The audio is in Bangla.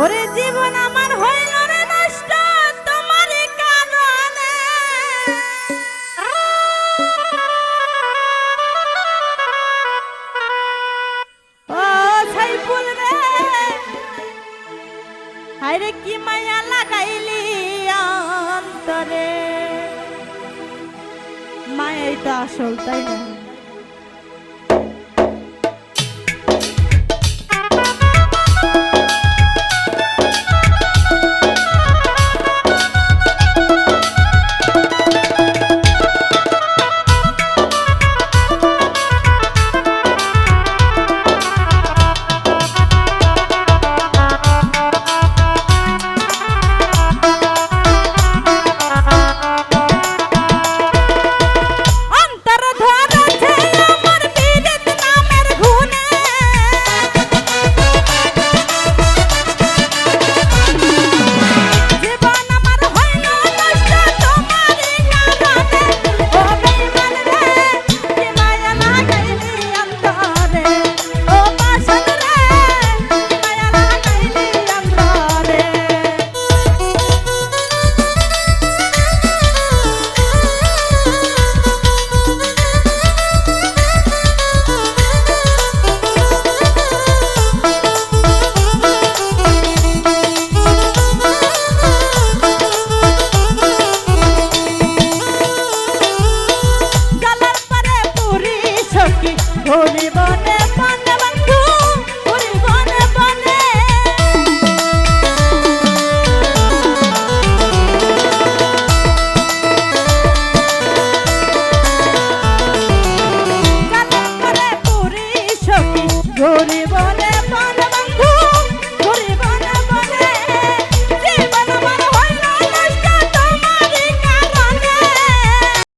ওরে জীবন আমার হইল রে নষ্ট, তোমার কারণে ও সাইফুল রে, হায়রে কি মায়া লাগাইলি অন্তরে? মায়াই তো আসল, তাই না? সখী ধরি বনে পানে বন্ধু ধরি বনে পানে ধরি